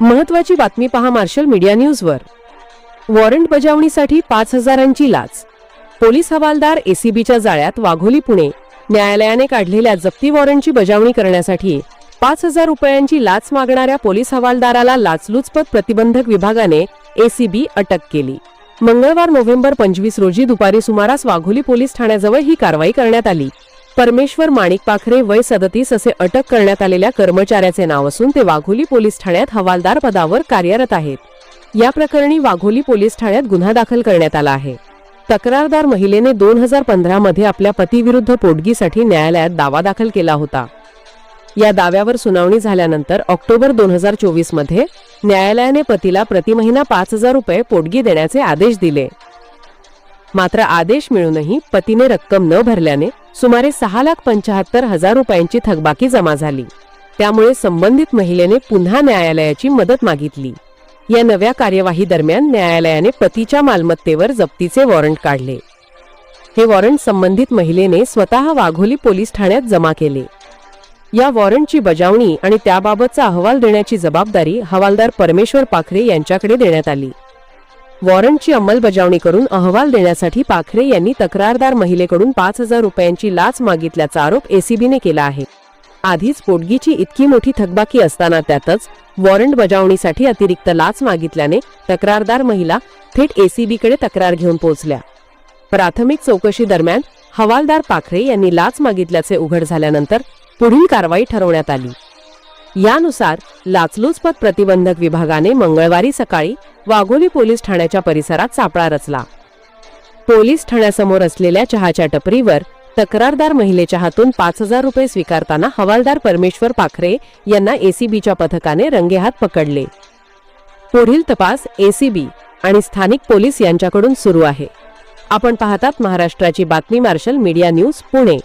महत्वाची बातमी पहा मार्शल मीडिया न्यूजवर. वॉरंट बजावणीसाठी पाच हजारांची लाच. पोलीस हवालदार एसीबीच्या जाळ्यात वाघोली पुणे न्यायालयाने काढलेल्या जप्ती वॉरंटची बजावणी करण्यासाठी पाच हजार रुपयांची लाच मागणाऱ्या पोलीस हवालदाराला लाचलुचपत प्रतिबंधक विभागाने एसीबी अटक केली. मंगळवार नोव्हेंबर पंचवीस रोजी दुपारी सुमारास वाघोली पोलीस ठाण्याजवळ ही कारवाई करण्यात आली. परमेश्वर माणिक पाखरे वय सदतीस असे अटक करण्यात आलेल्या कर्मचाऱ्याचे नाव असून ते वाघोली पोलीस ठाण्यात हवालदार पदावर कार्यरत आहेत. या प्रकरणी वाघोली पोलीस ठाण्यात गुन्हा दाखल करण्यात आला आहे. तक्रारदार महिलेने दोन हजार पंधरा मध्ये आपल्या पतीविरुद्ध पोटगीसाठी न्यायालयात दावा दाखल केला होता. या दाव्यावर सुनावणी झाल्यानंतर ऑक्टोबर दोन हजार चोवीसमध्ये न्यायालयाने पतीला प्रतिमहिना पाच हजार रुपये पोटगी देण्याचे आदेश दिले. मात्र आदेश मिळूनही पतीने रक्कम न भरल्याने सुमारे सहा लाख पंचाहत्तर हजार रुपयांची थकबाकी जमा झाली. त्यामुळे संबंधित महिलेने पुन्हा न्यायालयाची मदत मागितली. या नव्या कार्यवाही दरम्यान न्यायालयाने पतीच्या मालमत्तेवर जप्तीचे वॉरंट काढले. हे वॉरंट संबंधित महिलेने स्वतः वाघोली पोलीस ठाण्यात जमा केले. या वॉरंटची बजावणी आणि त्याबाबतचा अहवाल देण्याची जबाबदारी हवालदार परमेश्वर पाखरे यांच्याकडे देण्यात आली. वॉरंटची अंमलबजावणी करून अहवाल देण्यासाठी पाखरे यांनी तक्रारदार महिलेकडून पाच हजार रुपयांची लाच मागितल्याचा आरोप एसीबीने केला आहे. आधीच पोटगीची इतकी मोठी थकबाकी असताना त्यातच वॉरंट बजावणीसाठी अतिरिक्त लाच मागितल्याने तक्रारदार महिला थेट एसीबीकडे तक्रार घेऊन पोहोचल्या. प्राथमिक चौकशी दरम्यान हवालदार पाखरे यांनी लाच मागितल्याचे उघड झाल्यानंतर पुढील कारवाई ठरवण्यात आली. यानुसार लाचलुचपत प्रतिबंधक विभागाने मंगळवारी सकाळी वाघोली पोलीस ठाण्याच्या परिसरात सापळा रचला. पोलीस ठाण्यासमोर असलेल्या चहाच्या टपरीवर तक्रारदार महिलेच्या हातून पाच हजार रुपये स्वीकारताना हवालदार परमेश्वर पाखरे यांना एसीबीच्या पथकाने रंगेहात पकडले. पुढील तपास एसीबी आणि स्थानिक पोलीस यांच्याकडून सुरू आहे. आपण पाहतात महाराष्ट्राची बातमी मार्शल मीडिया न्यूज पुणे.